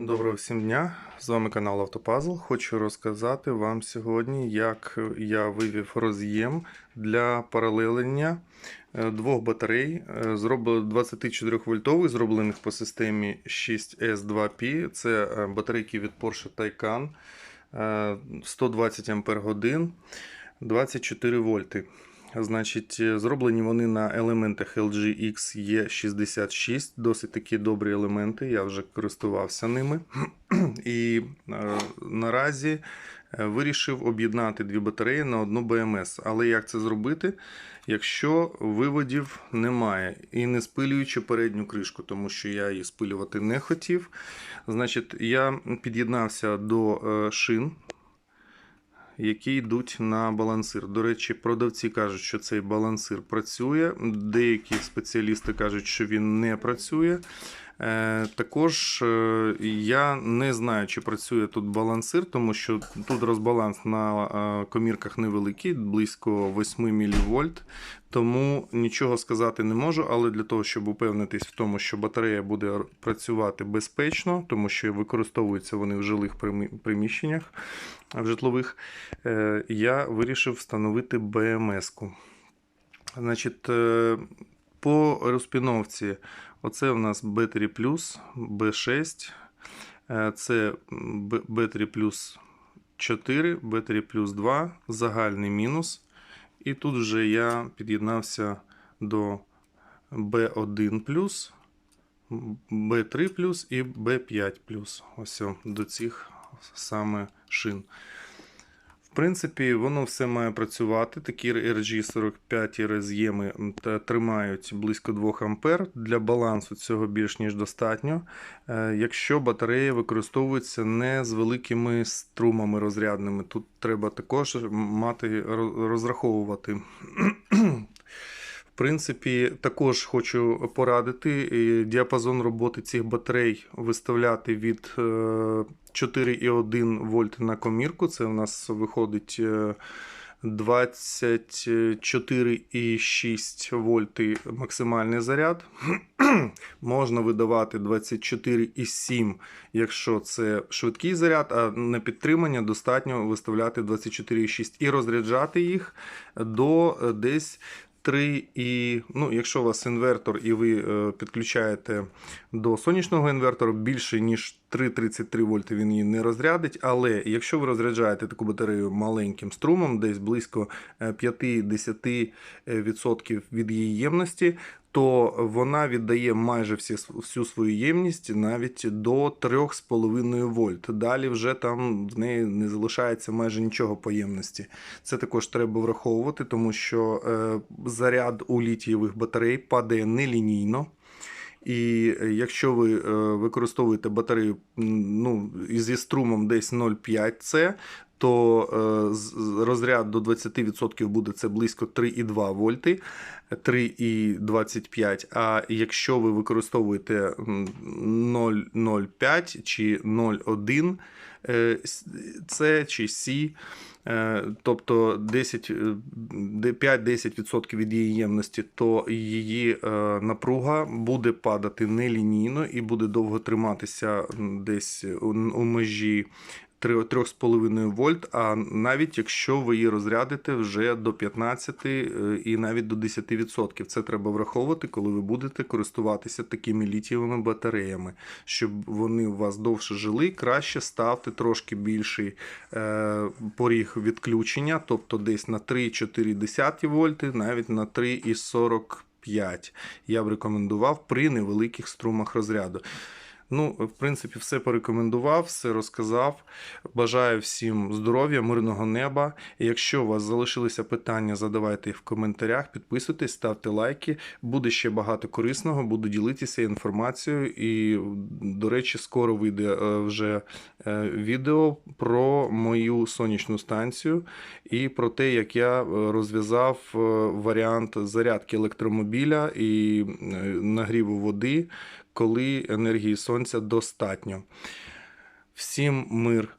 Доброго всім дня! З вами канал Автопазл. Хочу розказати вам сьогодні, як я вивів роз'єм для паралелення е, двох батарей. Е, 24 вольтових, зроблених по системі 6S2P. Це е, батарейки від Porsche Taycan е, 120 Ампер 24 вольти. Значить, е, зроблені вони на елементах LG XE66, досить такі добрі елементи, я вже користувався ними. І е, наразі е, вирішив об'єднати дві батареї на одну BMS. Але як це зробити, якщо виводів немає і не спилюючи передню кришку, тому що я її спилювати не хотів. Значить, я під'єднався до е, шин які йдуть на балансир. До речі, продавці кажуть, що цей балансир працює. Деякі спеціалісти кажуть, що він не працює. Е, Також е, я не знаю, чи працює тут балансир, тому що тут розбаланс на е, комірках невеликий, близько 8 мВ. Тому нічого сказати не можу, але для того, щоб упевнитись в тому, що батарея буде працювати безпечно, тому що використовуються вони в жилих приміщеннях в житлових, я вирішив встановити БМС-ку. Значить, по розпіновці, оце у нас B3 B6, е, це Б- B3 4, B3 2, загальний мінус. І тут вже я під'єднався до B1, B3 і B5. Ось до цих саме шин. Принципі, воно все має працювати. Такі RG45 роз'єми тримають близько 2 А. Для балансу цього більш ніж достатньо. Е, Якщо батарея використовується не з великими струмами розрядними, тут треба також мати роз- розраховувати. В принципі, також хочу порадити е, діапазон роботи цих батарей виставляти від е, 4,1 вольт на комірку. Це у нас виходить е, 24,6 вольти максимальний заряд. Можна видавати 24,7, якщо це швидкий заряд, а на підтримання достатньо виставляти 24,6 і розряджати їх до е, десь 3 і, ну, якщо у вас інвертор і ви е, підключаєте до сонячного інвертора більше, ніж 3,33 вольти він її не розрядить. Але якщо ви розряджаєте таку батарею маленьким струмом, десь близько е, 5-10% від її ємності, то вона віддає майже всі, всю свою ємність навіть до 3,5 вольт. Далі вже там в неї не залишається майже нічого по ємності. Це також треба враховувати, тому що е, заряд у літієвих батарей падає нелінійно. І е, якщо ви е, використовуєте батарею ну, зі струмом десь 0,5 С, то е, розряд до 20% буде це близько 3,2 вольти, 3,25. А якщо ви використовуєте 0,05 чи 0,1 е, с- чи С, Е, тобто 10, е, 5-10% від її ємності, то її напруга буде падати нелінійно і буде довго триматися десь у, межі 3 3,5 вольт. А навіть якщо ви її розрядите вже до 15 е, і навіть до 10%. Це треба враховувати, коли ви будете користуватися такими літієвими батареями. Щоб вони у вас довше жили, краще ставте трошки більший е, поріг відключення, тобто десь на 3,4 вольти, навіть на 3,45. Я б рекомендував при невеликих струмах розряду. Ну, в принципі, все порекомендував, все розказав. Бажаю всім здоров'я, мирного неба. І якщо у вас залишилися питання, задавайте їх в коментарях, підписуйтесь, ставте лайки. Буде ще багато корисного, буду ділитися інформацією. І, до речі, скоро вийде е, вже е, відео про мою сонячну станцію і про те, як я е, розв'язав варіант зарядки електромобіля і нагріву води коли енергії сонця достатньо. Всім мир,